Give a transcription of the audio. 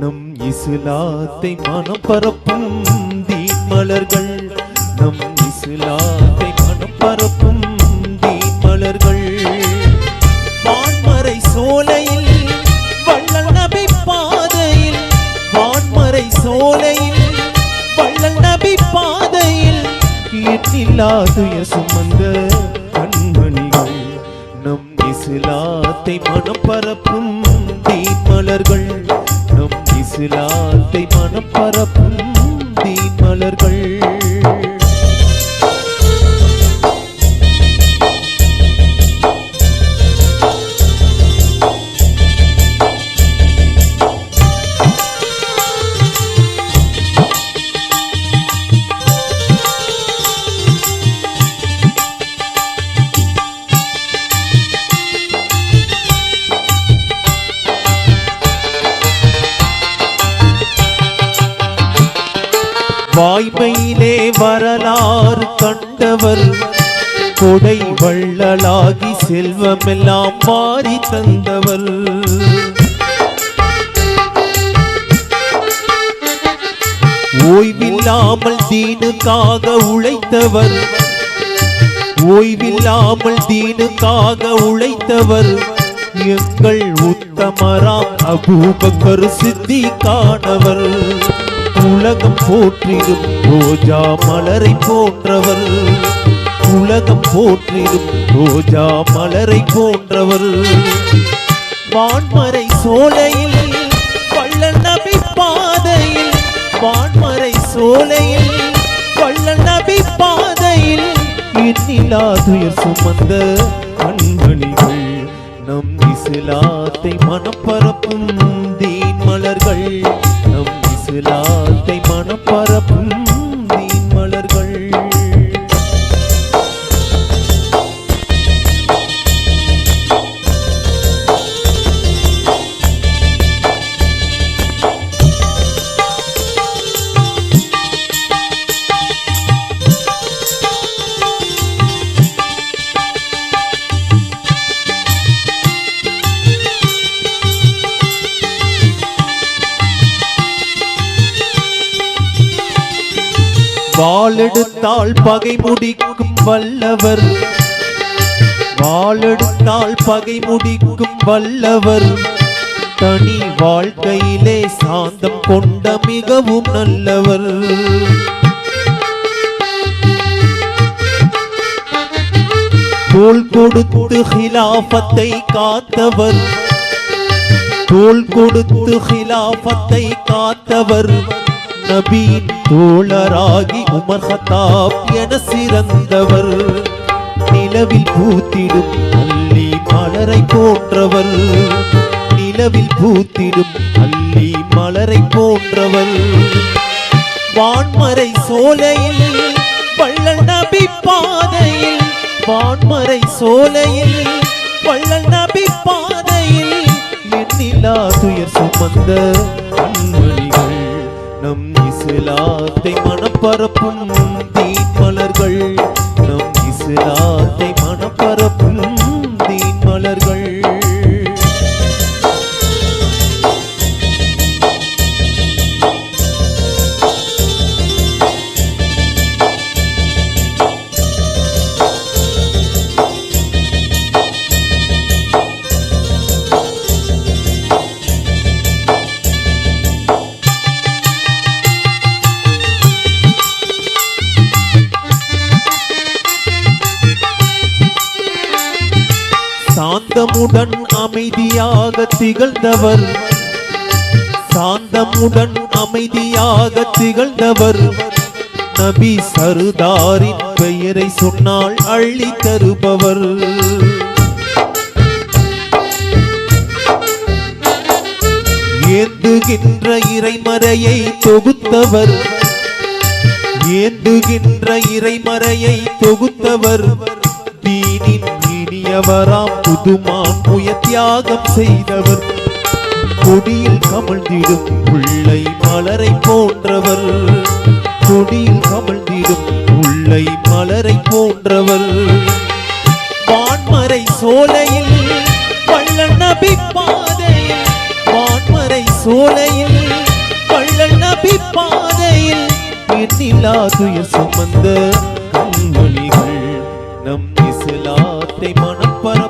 நம் இசுலாத்தை மனம் பரப்பும் தீமலர்கள் நம் இசுலாத்தை மனம் பரப்பும் தீமலர்கள் வான்மறை சோலையில் வள்ளல் நபி பாதையில் வான்மறை சோலையில் வள்ளல் நபி பாதையில் எண்ணில்லாதுய சுமந்த கண்மணிகள். நம் இசுலாத்தை மனம் பரப்பும் தீமலர்கள் பரப்பும் வாய்மையிலே வரலாறு கண்டவர். கொடை வள்ளலாகி செல்வமெல்லாம் மாறி தந்தவர். ஓய்வில்லாமல் தீனுக்காக உழைத்தவர். ஓய்வில்லாமல் தீனுக்காக உழைத்தவர். எங்கள் உத்தமராம் அபூபக்கர் சித்திகானவர். உலகம் போற்றிடும் ரோஜா மலரை போன்றவர். உலகம் போற்றிடும் ரோஜா மலரை போன்றவர். வான்மறை சோலையில் வள்ளல் நபி பாதையில் வான்மறை சோலையில் வள்ளல் நபி பாதையில் எண்ணிலாதுயர் சுமந்த கண்மணிகள் நம் இஸ்லாத்தை மனப்பரப்பும் தீன் மலர்கள். வாளெடுத்தால் பகை முடிக்கும் வல்லவர். வாளெடுத்தால் பகை முடிக்கும் வல்லவர். தனி வாழ்க்கையிலே சாந்தம் கொண்ட மிகவும் நல்லவர். தோல் கொடுத்து ஹிலாபத்தை காத்தவர். தோல் கொடுத்து ஹிலாபத்தை காத்தவர். நபியின் தோழராகி உமர் ஹத்தாப் என சிறந்தவர். நிலவில் பூத்திடும் அல்லி மலரை போன்றவர். நிலவில் பூத்திடும் அல்லி மலரை போன்றவர். வான்மறை சோலையில் வள்ளல் நபி பாதையில் வான்மறை சோலையில் வள்ளல் நபி பாதையில் எண்ணிலா துயர் சுமந்த கண்மணிகள். நம் இஸ்லாத்தை மனப்பரப்பும் தீன் மலர்கள் நம் இஸ்லாத்தை சாந்தமுடன் அமைதியாக திகழ்ந்தவர். சாந்தமுடன் அமைதியாக திகழ்ந்தவர். நபி சருதாரின் பெயரை சொன்னால் அள்ளி தருபவர். ஏந்துகின்ற இறைமறையை தொகுத்தவர். ஏந்துகின்ற இறைமறையை தொகுத்தவர். இனியவராம் புதுமான் முய தியாகம் செய்தவர். கொடியில் கமழ்ந்திடும் உள்ளை மலரை போன்றவர். கொடியில் கமழ்ந்திடும் உள்ளை மலரை போன்றவர். வான்மறை சோலையில் வள்ளல் நபி பாதையில். வான்மறை சோலையில் வள்ளல் நபி பாதையில். எண்ணில்லா துயர் சுமந்த கண்மொழிகள் நம் இஸ்லாத்தை மனப்பர